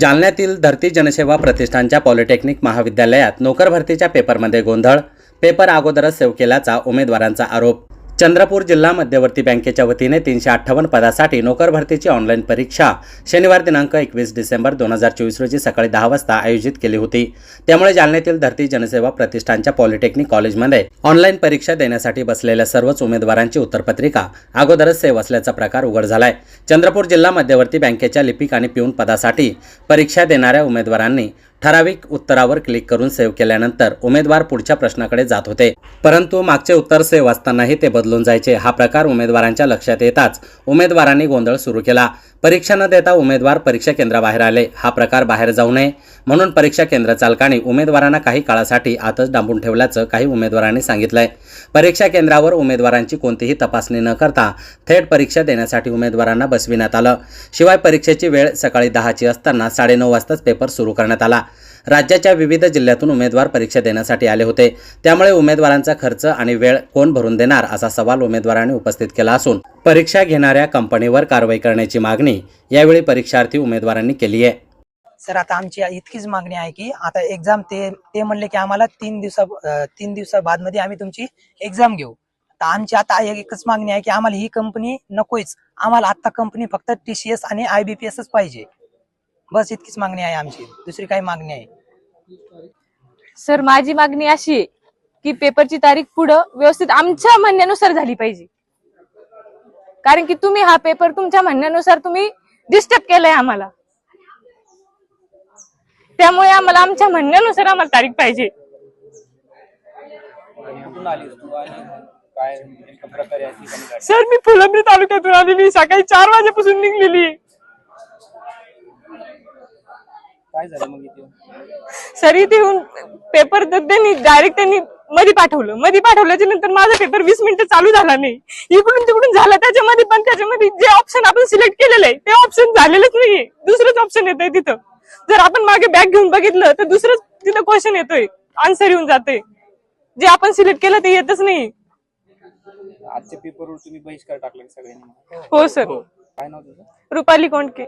जालन्यातील धरती जनसेवा प्रतिष्ठानच्या पॉलिटेक्निक महाविद्यालयात नोकर भरतीच्या पेपरमध्ये गोंधळ. पेपर अगोदरच सेव्ह केल्याचा उमेदवारांचा आरोप. चंद्रपूर जिल्हा मध्यवर्ती बँकेच्या वतीने तीनशे अठ्ठावन्न पदासाठी नोकर भरतीची ऑनलाईन परीक्षा शनिवार दिनांक एकवीस डिसेंबर दोन हजार चोवीस रोजी सकाळी दहा वाजता आयोजित केली होती. त्यामुळे जालन्यातील धरती जनसेवा प्रतिष्ठानच्या पॉलिटेक्निक कॉलेजमध्ये ऑनलाईन परीक्षा देण्यासाठी बसलेल्या सर्वच उमेदवारांची उत्तरपत्रिका अगोदरच सेव असल्याचा प्रकार उघड झालाय. चंद्रपूर जिल्हा मध्यवर्ती बँकेच्या लिपिक आणि पिऊन पदासाठी परीक्षा देणाऱ्या उमेदवारांनी ठराविक उत्तरावर क्लिक करून सेव्ह केल्यानंतर उमेदवार पुढच्या प्रश्नाकडे जात होते. परंतु मागचे उत्तर सेव्ह असतानाही ते बदलून जायचे. हा प्रकार उमेदवारांच्या लक्षात येताच उमेदवारांनी गोंधळ सुरू केला. परीक्षा न देता उमेदवार परीक्षा केंद्राबाहेर आले. हा प्रकार बाहेर जाऊ नये. म्हणून परीक्षा केंद्र चालकांनी उमेदवारांना काही काळासाठी आतच डांबून ठेवल्याचं काही उमेदवारांनी सांगितलंय. परीक्षा केंद्रावर उमेदवारांची कोणतीही तपासणी न करता थेट परीक्षा देण्यासाठी उमेदवारांना बसविण्यात आलं. शिवाय परीक्षेची वेळ सकाळी दहाची असताना साडेनऊ वाजताच पेपर सुरू करण्यात आला. राज्याच्या विविध जिल्ह्यातून उमेदवार परीक्षा देण्यासाठी आले होते. त्यामुळे उमेदवारांचा खर्च आणि वेळ कोण भरून देणार असा सवाल उमेदवारांनी उपस्थित केला असून परीक्षा घेणाऱ्या कंपनीवर कारवाई करण्याची मागणी यावेळी परीक्षार्थी उमेदवारांनी केली आहे. सर आता आमची इतकीच मागणी आहे की आता एक्झाम ते ते म्हणले की आम्हाला तीन दिवसा तीन दिवसा बादमध्ये आम्ही तुमची एक्झाम घेऊ. तर आमची आता एकच मागणी आहे की आम्हाला ही कंपनी नकोच आम्हाला आता कंपनी फक्त टीसीएस आणि आय बी पी एसच पाहिजे. बस इतकीच मागणी आहे आमची. दुसरी काही मागणी आहे. सर माझी मागणी अशी आहे की पेपरची तारीख पुढं व्यवस्थित आमच्या म्हणण्यानुसार झाली पाहिजे. कारण की तुम्ही हा पेपर तुमच्या म्हणण्यानुसार तुम्ही डिस्टर्ब केलाय आम्हाला. त्यामुळे आम्हाला आमच्या म्हणण्यानुसार आम्हाला तारीख पाहिजे? सर मी फुलंब्री तालुक्यातून आलेली सकाळी चार वाजेपासून निघलेली काय झालं मग इथे? सर इथे येऊन पेपर त्यांनी डायरेक्ट त्यांनी मध्ये पाठवलं. मध्ये पाठवल्याच्या नंतर माझा पेपर वीस मिनिटं चालू झाला नाही. इकडून तिकडून झाला त्याच्यामध्ये पण त्याच्यामध्ये जे ऑप्शन आपण सिलेक्ट केलेलं आहे ते ऑप्शन झालेलंच नाहीये. दुसरंच ऑप्शन येतंय तिथं. जर आपण मागे बॅग घेऊन बघितलं तर दुसरंच तिथं क्वेश्चन येतोय. आन्सर येऊन जाते जे आपण सिलेक्ट केलं ते येतच नाही. आजच्या पेपरवर तुम्ही बहिष्कार टाकला सगळ्यांनी. हो सर. काय नाव तुझं? रुपाली कोंडके.